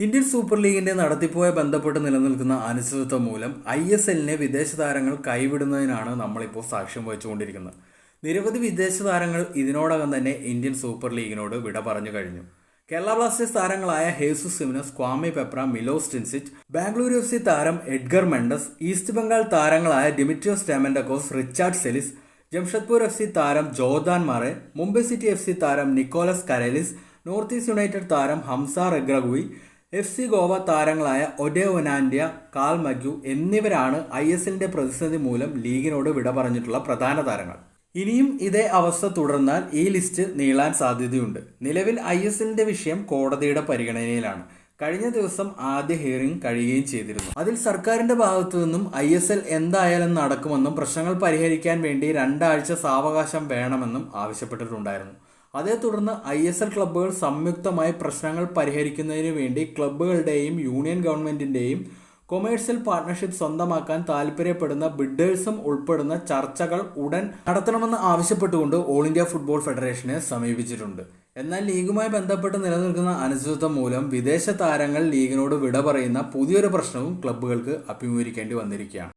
Indian super ലീഗിന്റെ നടത്തിപ്പുമായി ബന്ധപ്പെട്ട് നിലനിൽക്കുന്ന അനിശ്ചിതത്വം മൂലം ഐ എസ് എല്ലിനെ വിദേശ താരങ്ങൾ കൈവിടുന്നതിനാണ് നമ്മളിപ്പോൾ സാക്ഷ്യം വഹിച്ചുകൊണ്ടിരിക്കുന്നത്. നിരവധി വിദേശ താരങ്ങൾ ഇതിനോടകം തന്നെ ഇന്ത്യൻ സൂപ്പർ ലീഗിനോട് വിട പറഞ്ഞു കഴിഞ്ഞു. കേരള ബ്ലാസ്റ്റേഴ്സ് താരങ്ങളായ Jesus Jimenez Kwame Peprah Milos Drincic Bangalore F C താരം എഡ്ഗർ മെൻഡസ് ഈസ്റ്റ് ബംഗാൾ താരങ്ങളായ Dimitrios Diamantakos Richard Celis Jamshedpur F C താരം Jordan Murray Mumbai City F C താരം Nikolaos Karelis North East United താരം Hamza Regragui F C Goa താരങ്ങളായ Odei ഒനാൻഡ്യ കാൽ മഗ്യു എന്നിവരാണ് I S എല്ലിന്റെ പ്രതിസന്ധി മൂലം ലീഗിനോട് വിട പറഞ്ഞിട്ടുള്ള പ്രധാന താരങ്ങൾ. ഇനിയും ഇതേ അവസ്ഥ തുടർന്നാൽ ഈ ലിസ്റ്റ് നീളാൻ സാധ്യതയുണ്ട്. നിലവിൽ ഐ എസ് എല്ലിന്റെ വിഷയം കോടതിയുടെ പരിഗണനയിലാണ്. കഴിഞ്ഞ ദിവസം ആദ്യ ഹിയറിംഗ് കഴിയുകയും ചെയ്തിരുന്നു. അതിൽ സർക്കാരിന്റെ ഭാഗത്തു നിന്നും ഐ എസ് എൽ എന്തായാലും നടക്കുമെന്നും പ്രശ്നങ്ങൾ പരിഹരിക്കാൻ വേണ്ടി രണ്ടാഴ്ച സാവകാശം വേണമെന്നും ആവശ്യപ്പെട്ടിട്ടുണ്ടായിരുന്നു. അതേ തുടർന്ന് ഐ എസ് എൽ ക്ലബ്ബുകൾ സംയുക്തമായി പ്രശ്നങ്ങൾ പരിഹരിക്കുന്നതിന് വേണ്ടി ക്ലബ്ബുകളുടെയും യൂണിയൻ ഗവൺമെന്റിന്റെയും കൊമേഴ്സ്യൽ പാർട്ണർഷിപ്പ് സ്വന്തമാക്കാൻ താല്പര്യപ്പെടുന്ന ബിഡേഴ്സും ഉൾപ്പെടുന്ന ചർച്ചകൾ ഉടൻ നടത്തണമെന്ന് ആവശ്യപ്പെട്ടുകൊണ്ട് ഓൾ ഇന്ത്യ ഫുട്ബോൾ ഫെഡറേഷനെ സമീപിച്ചിട്ടുണ്ട്. എന്നാൽ ലീഗുമായി ബന്ധപ്പെട്ട് നിലനിൽക്കുന്ന അനിശ്ചിതത്വം മൂലം വിദേശ താരങ്ങൾ ലീഗിനോട് വിട പറയുന്ന പുതിയൊരു പ്രശ്നവും ക്ലബ്ബുകൾക്ക് അഭിമുഖീകരിക്കേണ്ടി വന്നിരിക്കുകയാണ്.